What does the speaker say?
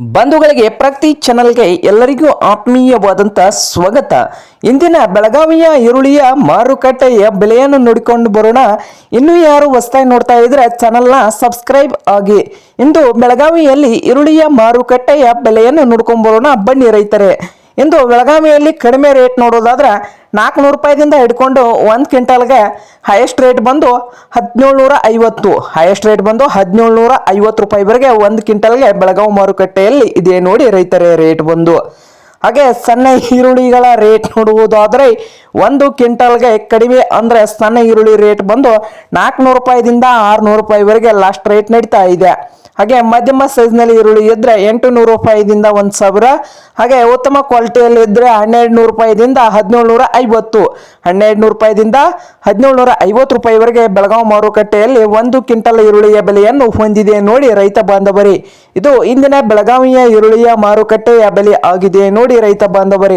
ಬಂಧುಗಳಿಗೆ ಪ್ರತಿ ಚಾನಲ್ಗೆ ಎಲ್ಲರಿಗೂ ಆತ್ಮೀಯವಾದಂಥ ಸ್ವಾಗತ. ಇಂದಿನ ಬೆಳಗಾವಿಯ ಈರುಳ್ಳಿಯ ಮಾರುಕಟ್ಟೆಯ ಬೆಲೆಯನ್ನು ನೋಡಿಕೊಂಡು ಬರೋಣ. ಇನ್ನೂ ಯಾರು ಹೊಸ್ತಾಗಿ ನೋಡ್ತಾ ಇದ್ರೆ ಚಾನಲ್ನ ಸಬ್ಸ್ಕ್ರೈಬ್ ಆಗಿ. ಇಂದು ಬೆಳಗಾವಿಯಲ್ಲಿ ಈರುಳ್ಳಿಯ ಮಾರುಕಟ್ಟೆಯ ಬೆಲೆಯನ್ನು ನೋಡ್ಕೊಂಡು ಬರೋಣ. ಬನ್ನಿ ರೈತರೆ. ಇಂದು ಬೆಳಗಾವಿಯಲ್ಲಿ ಕಡಿಮೆ ರೇಟ್ ನೋಡೋದಾದ್ರೆ ನಾಲ್ಕುನೂರು ರೂಪಾಯಿದಿಂದ ಹಿಡ್ಕೊಂಡು ಒಂದು ಕ್ವಿಂಟಲ್ಗೆ ಹೈಯೆಸ್ಟ್ ರೇಟ್ ಬಂದು ಹದಿನೇಳು ನೂರ ಐವತ್ತು ಹೈಯೆಸ್ಟ್ ರೇಟ್ ಬಂದು ಹದಿನೇಳು ನೂರ ಐವತ್ತು ರೂಪಾಯಿವರೆಗೆ ಒಂದು ಕ್ವಿಂಟಲ್ಗೆ ಬೆಳಗಾವಿ ಮಾರುಕಟ್ಟೆಯಲ್ಲಿ ಇದೆ ನೋಡಿ ರೈತರೇ ರೇಟ್ ಬಂದು. ಹಾಗೆ ಸಣ್ಣ ಈರುಳ್ಳಿಗಳ ರೇಟ್ ನೋಡುವುದಾದರೆ ಒಂದು ಕ್ವಿಂಟಲ್ಗೆ ಕಡಿಮೆ ಅಂದರೆ ಸಣ್ಣ ಈರುಳ್ಳಿ ರೇಟ್ ಬಂದು ನಾಲ್ಕುನೂರು ರೂಪಾಯಿದಿಂದ ಆರುನೂರು ರೂಪಾಯಿವರೆಗೆ ಲಾಸ್ಟ್ ರೇಟ್ ನಡೀತಾ ಇದೆ. ಹಾಗೆ ಮಧ್ಯಮ ಸೈಜ್ನಲ್ಲಿ ಈರುಳ್ಳಿ ಇದ್ದರೆ ಎಂಟು ನೂರು ರೂಪಾಯಿದಿಂದ ಒಂದು ಸಾವಿರ. ಹಾಗೆ ಉತ್ತಮ ಕ್ವಾಲಿಟಿಯಲ್ಲಿ ಇದ್ದರೆ ಹನ್ನೆರಡು ನೂರು ರೂಪಾಯಿದಿಂದ ಹದಿನೇಳು ನೂರ ಐವತ್ತು. ಹನ್ನೆರಡು ನೂರು ರೂಪಾಯಿದಿಂದ ಹದಿನೇಳು ನೂರ ಐವತ್ತು ರೂಪಾಯಿವರೆಗೆ ಬೆಳಗಾವಿ ಮಾರುಕಟ್ಟೆಯಲ್ಲಿ ಒಂದು ಕ್ವಿಂಟಲ್ ಈರುಳ್ಳಿಯ ಬೆಲೆಯನ್ನು ಹೊಂದಿದೆ ನೋಡಿ ರೈತ ಬಾಂಧವರಿ. ಇದು ಇಂದಿನ ಬೆಳಗಾವಿಯ ಈರುಳ್ಳಿಯ ಮಾರುಕಟ್ಟೆಯ ಬೆಲೆ ಆಗಿದೆ ನೋಡಿ ರೈತ ಬಾಂಧವರೇ.